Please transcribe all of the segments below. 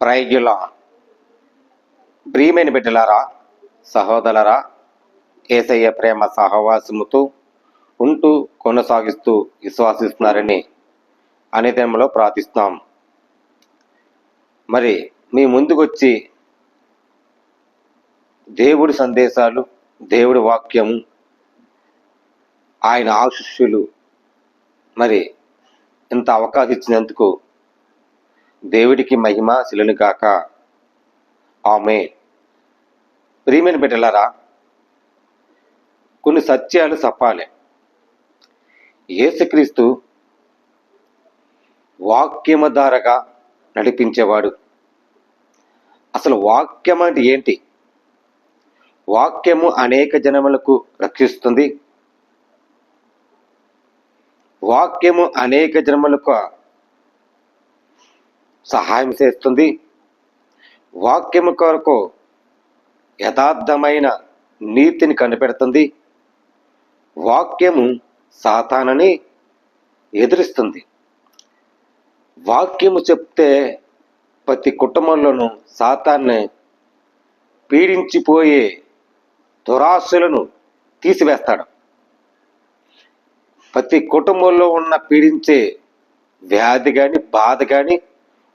ప్రైజుల ప్రియమైన బిడ్డలారా సహోదరరా ఏసయ్య ప్రేమ సహవాసముతో ఉంటూ కొనసాగిస్తూ విశ్వాసిస్తున్నారని అనితంలో ప్రార్థిస్తున్నాం. మరి మీ ముందుకొచ్చి దేవుడి సందేశాలు దేవుడి వాక్యము ఆయన ఆశిష్యులు మరి ఇంత అవకాశం ఇచ్చినందుకు దేవుడికి మహిమ శిలను కాక ఆమె ప్రియమైన బిడ్డలారా కొన్ని సత్యాలు చెప్పాలి. యేసుక్రీస్తు వాక్యమధారగా నడిపించేవాడు. అసలు వాక్యం అంటే ఏంటి? వాక్యము అనేక జనములకు రక్షిస్తుంది. వాక్యము అనేక జన్మలకు సహాయం చేస్తుంది. వాక్యము కొరకు యథార్థమైన నీతిని కనిపెడుతుంది. వాక్యము సాతానని ఎదురిస్తుంది. వాక్యము చెప్తే ప్రతి కుటుంబంలోనూ సాతాన్ని పీడించిపోయే దురాశలను తీసివేస్తాడు. ప్రతి కుటుంబంలో ఉన్న పీడించే వ్యాధి కానీ బాధ కానీ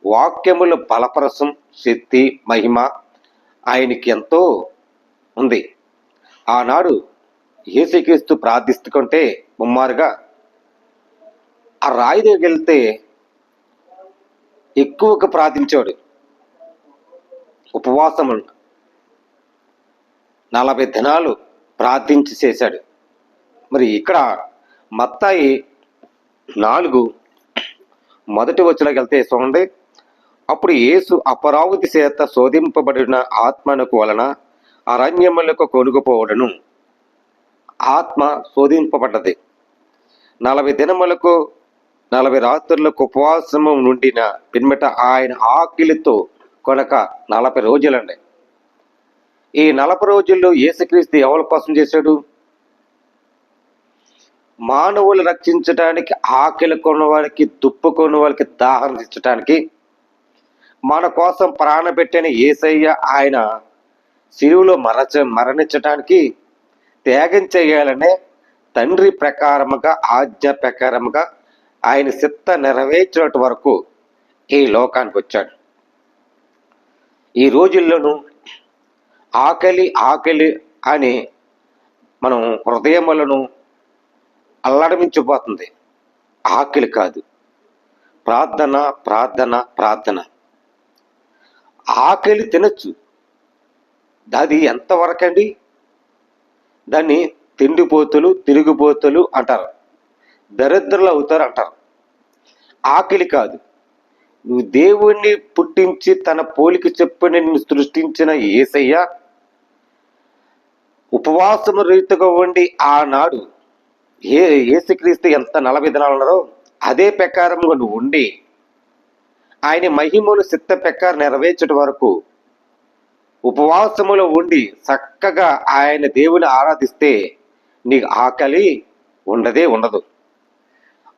వాక్యముల బలపరసం శక్తి మహిమ ఆయనకి ఎంతో ఉంది. ఆనాడు ఏసుక్రీస్తు ప్రార్థిస్తుంటే ముమ్మారుగా ఆ రాయి దగ్గరికి వెళ్తే ఎక్కువగా ప్రార్థించాడు ఉపవాసం నలభై దినాలు ప్రార్థించి చేశాడు. మరి ఇక్కడ మత్తాయి నాలుగు మొదటి వచ్చిలోకి వెళ్తే చూడండి. అప్పుడు యేసు అపరావతి చేత శోధింపబడిన ఆత్మనకు వలన అరణ్యములకు కొనుగుపోవడను ఆత్మ శోధింపబడ్డది. నలభై దినములకు నలభై రాత్రులకు ఉపవాసము నుండిన పిన్మిట ఆయన ఆకిలితో కొనక నలభై రోజులండి. ఈ నలభై రోజుల్లో యేసుక్రీస్తు ఎవరి కోసం చేశాడు? మానవులు రక్షించడానికి ఆకలి కొన్న వారికి దుప్పు కొన్న వారికి దాహం ఇచ్చడానికి మన కోసం ప్రాణపెట్టిన ఏసయ్య ఆయన శిలువులో మరచ మరణించడానికి త్యాగం చేయాలనే తండ్రి ప్రకారముగా ఆజ్ఞ ప్రకారముగా ఆయన సిత్త నెరవేర్చినట్టు వరకు ఈ లోకానికి వచ్చాడు. ఈ రోజుల్లోనూ ఆకలి ఆకలి అని మనం హృదయములను అల్లడమించిపోతుంది. ఆకలి కాదు. ప్రార్థన ప్రార్థన ప్రార్థన. ఆకలి తినచ్చు. అది ఎంతవరకండి? దాన్ని తిండిపోతులు తిరిగిపోతులు అంటారు. దరిద్రులు అవుతారు అంటారు. ఆకలి కాదు. నువ్వు దేవుణ్ణి పుట్టించి తన పోలికి చెప్పని నిన్ను సృష్టించిన ఏసయ్య ఉపవాసము రీతిగా ఉండి ఆనాడు ఏ ఏసుక్రీస్తు ఎంత నలభై దినాలు ఉన్నారో అదే ప్రకారంగా నువ్వు ఉండి ఆయన మహిమను సిత్తపెక్క ప్రకారం నెరవేర్చడం వరకు ఉపవాసములో ఉండి చక్కగా ఆయన దేవుని ఆరాధిస్తే నీకు ఆకలి ఉండదే ఉండదు.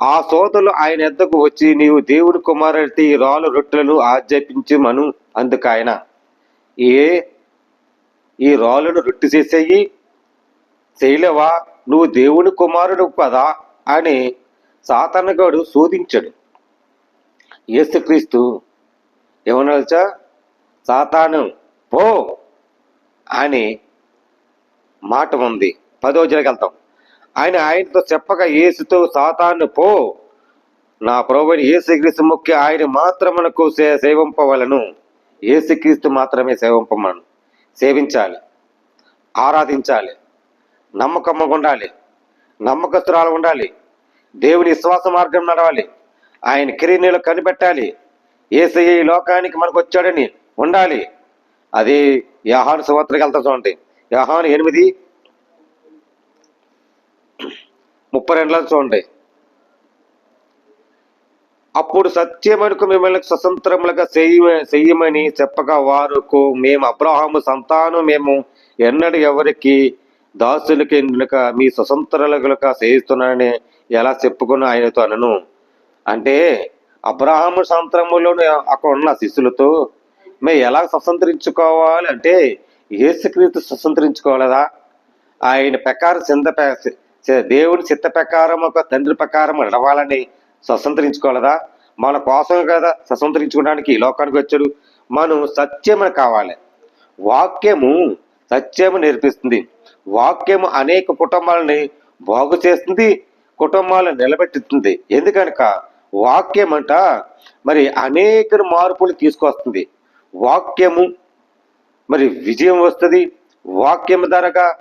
ఆ సోదరులు ఆయన ఎద్దకు వచ్చి నీవు దేవుని కుమారుడితే ఈ రాళ్ళు రొట్టెలను ఆజ్ఞాపించమను అందుకు ఆయన ఏ ఈ రాళ్ళను రొట్టె చేసేయి? చేయలేవా? నువ్వు దేవుని కుమారుడు కదా అని సాతానగాడు శోధించాడు. యేసుక్రీస్తు ఏమన్నా సాతాను పో అని మాట ఉంది. పదో వెళ్తాం. ఆయన ఆయనతో చెప్పగా యేసుతో సాతాను పో. నా ప్రభుని యేసుక్రీస్తు ముఖ్య ఆయన మాత్రమునకు సే సేవింపవలను. యేసుక్రీస్తు మాత్రమే సేవింపమను. సేవించాలి. ఆరాధించాలి. నమ్మకమ్మ ఉండాలి. నమ్మకస్తురాలు ఉండాలి. దేవుని విశ్వాస మార్గం నడవాలి. ఆయన కిరీనీలు కనిపెట్టాలి. ఏసయ్య ఈ లోకానికి మనకు వచ్చాడని ఉండాలి. అది యహాను సువార్తకి వెళ్తా చూడండి. యహాను ఎనిమిది ముప్పై రెండులో చూడండి. అప్పుడు సత్యమనుకు మిమ్మల్ని స్వతంత్రములుగా చెయ్య చెయ్యమని చెప్పగా వారుకు మేము అబ్రహాము సంతానం మేము ఎన్నడూ ఎవరికి దాసులకి మీ స్వతంత్రలుగా చేయిస్తున్నానని ఎలా చెప్పుకున్నా ఆయనతో అనను. అంటే అబ్రహాము సంతరములో అక్కడ ఉన్న శిష్యులతో మేము ఎలా స్వతంత్రించుకోవాలి? అంటే యేసుక్రీస్తు స్వతంత్రించుకోలేదా ఆయన ప్రకారం చింత దేవుడి దేవుని చిత్త ప్రకారం ఒక తండ్రి ప్రకారం నడవాలని స్వతంత్రించుకోలేదా మన కోసం కదా స్వతంత్రించుకోవడానికి ఈ లోకానికి వచ్చాడు. మనం సత్యమని కావాలి. వాక్యము సత్యము నేర్పిస్తుంది. వాక్యము అనేక కుటుంబాలని బాగు చేస్తుంది. కుటుంబాలను నిలబెట్టుతుంది. ఎందుకనక వాక్యం అంట మరి అనేక మార్పులు తీసుకొస్తుంది. వాక్యము మరి విజయం వస్తుంది. వాక్యం ధరగా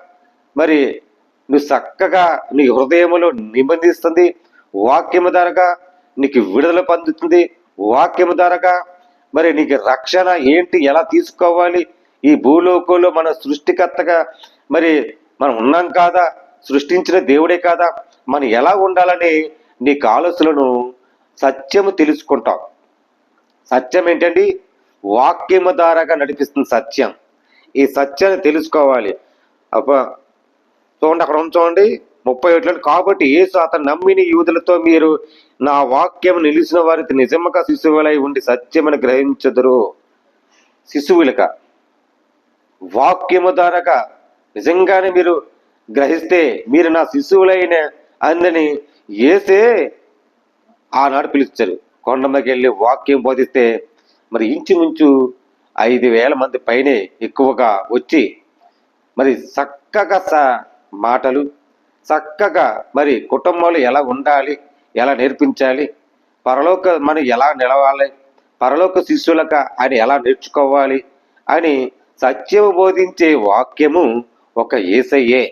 మరి నువ్వు చక్కగా నీ హృదయములో నిబంధిస్తుంది వాక్యము ధరగా నీకు విడుదల పొందుతుంది. వాక్యము ధరగా మరి నీకు రక్షణ ఏంటి ఎలా తీసుకోవాలి? ఈ భూలోకంలో మన సృష్టికర్తగా మరి మనం ఉన్నాం కాదా? సృష్టించిన దేవుడే కాదా? మనం ఎలా ఉండాలని నీకు ఆలోచనలను సత్యము తెలుసుకుంటాం. సత్యం ఏంటండి? వాక్యము ద్వారాగా నడిపిస్తుంది సత్యం. ఈ సత్యాన్ని తెలుసుకోవాలి. అప్ప చూడండి అక్కడ ఉంచండి. ముప్పై ఒకటిలో కాబట్టి యేసు అతను నమ్మిన యూదులతో మీరు నా వాక్యం నిలిచిన వారికి నిజముగా శిశువులై ఉండి సత్యమని గ్రహించదురు. శిశువులక. వాక్యము ద్వారాగా నిజంగానే మీరు గ్రహిస్తే మీరు నా శిశువులైన అందని ఏసే ఆనాడు పిలుస్తారు. కొండమ్మకి వెళ్ళి వాక్యం బోధిస్తే మరి ఇంచుమించు ఐదు వేల మంది పైనే ఎక్కువగా వచ్చి మరి చక్కగా స మాటలు చక్కగా మరి కుటుంబంలో ఎలా ఉండాలి ఎలా నేర్పించాలి పరలోక మనం ఎలా నిలవాలి పరలోక శిష్యులక అని ఎలా నేర్చుకోవాలి అని సత్యము బోధించే వాక్యము ఒక ఏసయ్యే.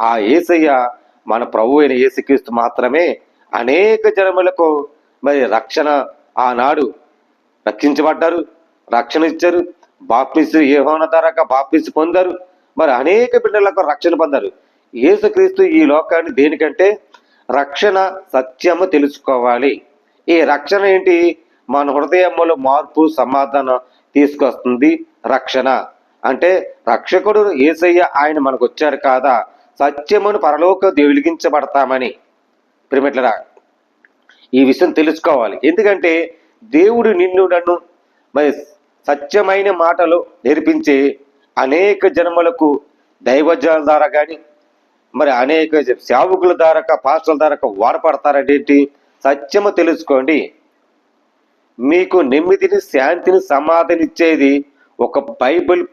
ఆ ఏసయ్య మన ప్రభు అయిన యేసుక్రీస్తు మాత్రమే అనేక జనములకు మరి రక్షణ ఆనాడు రక్షించబడ్డారు రక్షణ ఇచ్చారు బాప్టిస్ ఏహోన ధరక బాప్టిస్ పొందారు మరి అనేక బిడ్డలకు రక్షణ పొందారు. యేసుక్రీస్తు ఈ లోకాన్ని దేనికంటే? రక్షణ సత్యము తెలుసుకోవాలి. ఈ రక్షణ ఏంటి? మన హృదయంలో మార్పు సమాధానం తీసుకొస్తుంది రక్షణ. అంటే రక్షకుడు ఏసయ్య ఆయన మనకు వచ్చారు కాదా? సత్యమును పరలోక వెలిగించబడతామని. ప్రిమిట్లరా ఈ విషయం తెలుసుకోవాలి. ఎందుకంటే దేవుడు నిన్ను నన్ను మరి సత్యమైన మాటలు నేర్పించే అనేక జన్మలకు దైవజాల ద్వారా కానీ మరి అనేక సేవకుల ద్వారా పాస్టర్ల ద్వారా వాడపడతారంటే సత్యము తెలుసుకోండి. మీకు నెమ్మదిని శాంతిని సమాధానిచ్చేది ఒక బైబిల్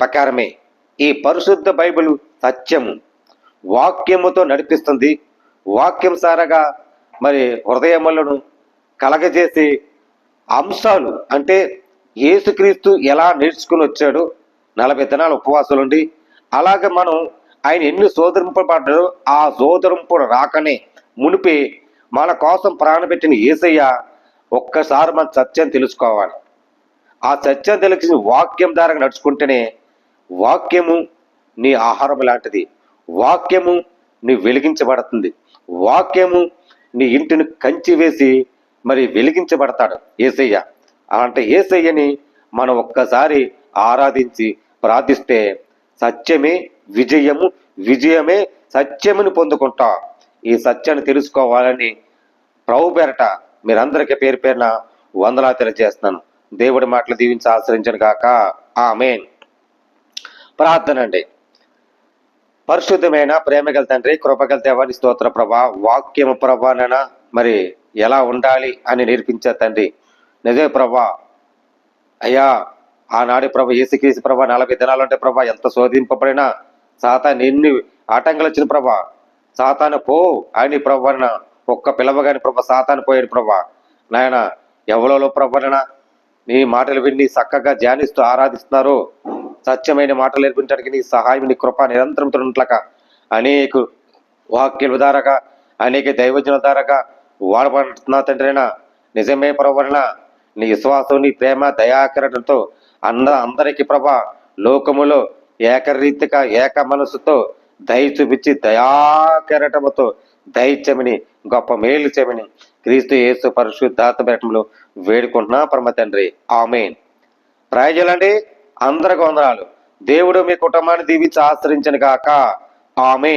ప్రకారమే. ఈ పరిశుద్ధ బైబిల్ సత్యము. వాక్యముతో నడిపిస్తుంది. వాక్యం సారగా మరి హృదయములను కలగజేసే అంశాలు అంటే యేసుక్రీస్తు ఎలా నేర్చుకుని వచ్చాడో నలభై దినాల ఉపవాసాలు ఉండి అలాగే మనం ఆయన ఎన్ని సోదరింపబడ్డాడో ఆ సోదరింపు రాకనే మునిపే మన కోసం ప్రాణపెట్టిన ఏసయ్య ఒక్కసారి మన సత్యం తెలుసుకోవాలి. ఆ సత్యం తెలిసిన వాక్యం ద్వారా నడుచుకుంటేనే వాక్యము నీ ఆహారం లాంటిది. వాక్యము నీ వెలిగించబడుతుంది. వాక్యము నీ ఇంటిని కంచి వేసి మరి వెలిగించబడతాడు. ఏసయ్య. అంటే ఏసయ్యని మనం ఒక్కసారి ఆరాధించి ప్రార్థిస్తే సత్యమే విజయము విజయమే సత్యముని పొందుకుంటా. ఈ సత్యాన్ని తెలుసుకోవాలని ప్రభు పేరట మీరందరికీ పేరు పేరున వందలా తెలియజేస్తున్నాను. దేవుడి మాటలు దీవించి ఆశ్రయించను కాక ఆమెన్. ప్రార్థన అండి. పరిశుద్ధమైన ప్రేమగల తండ్రి కృపగల దేవాని స్తోత్ర ప్రభా. వాక్యము ప్రభానన మరి ఎలా ఉండాలి అని నేర్పించే తండ్రి. నిజే ప్రభా. అయ్యా ఆనాడు ప్రభ ఏసుక్రీసు ప్రభా నలభై దినాలు అంటే ప్రభా ఎంత శోధింపబడినా సాతాన్ ఎన్ని ఆటంకాలు వచ్చిన ప్రభా. సాతాను పో అని ప్రభాన ఒక్క పిలవగాని ప్రభా సాతాను పోయాడు ప్రభా. నాయన ఎవరోలో ప్రభాన నీ మాటలు విని చక్కగా ధ్యానిస్తూ ఆరాధిస్తున్నారు. సత్యమైన మాటలు నేర్పించడానికి నీ సహాయం నీ కృప నిరంతరం ఉన్నట్లక అనేక వాక్యుల ద్వారాగా అనేక దైవజన ద్వారాగా వాడబడుతున్నా తండ్రినా నిజమే ప్రవరణ నీ విశ్వాసం నీ ప్రేమ దయాకరణతో అన్న అందరికీ ప్రభా లోకములో ఏకరీతిగా ఏక మనసుతో దయ చూపించి దయాకరటముతో దయచమని గొప్ప మేలు చెమని క్రీస్తు యేసు పరిశుద్ధాత్మ బెట్టంలో వేడుకుంటున్నా పరమ తండ్రి. ఆమెన్. ప్రయోజనండి అందరికి వందనాలు. దేవుడు మీ కుటుంబాన్ని దీవించి ఆశ్రయించను కాక ఆమె